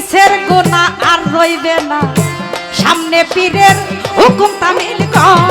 পুলিশের গোনা আর রইবে না। সামনে পীরের হুকুম তামিল কর।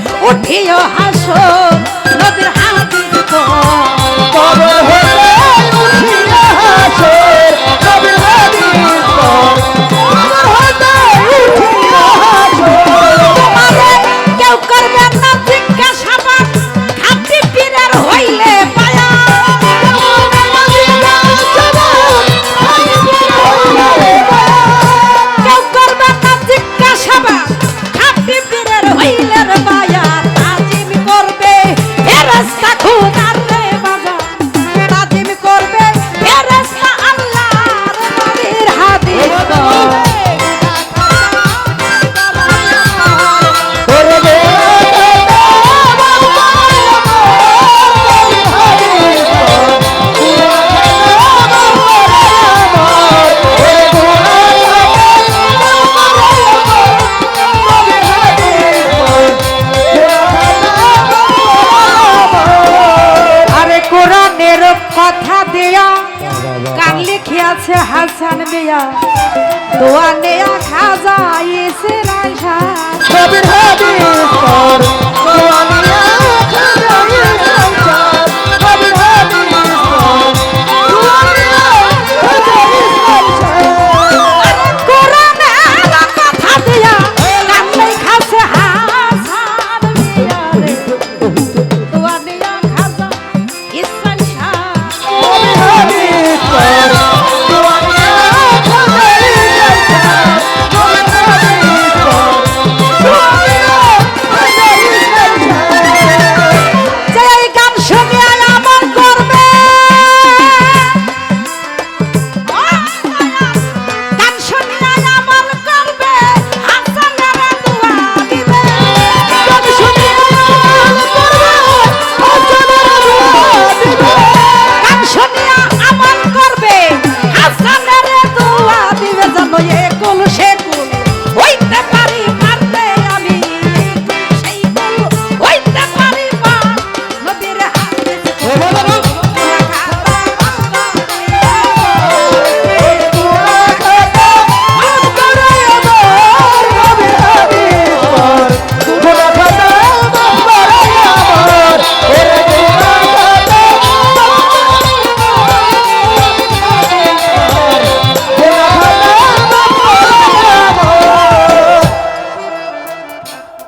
উঠিও হাসো নদীর হাতির কবর হলে গান লিখিয়াছে হাসান বেয়া দোয়া নেয়া খাজা এসে রাইসা কবির হাবিব তোর দোয়া নেয়া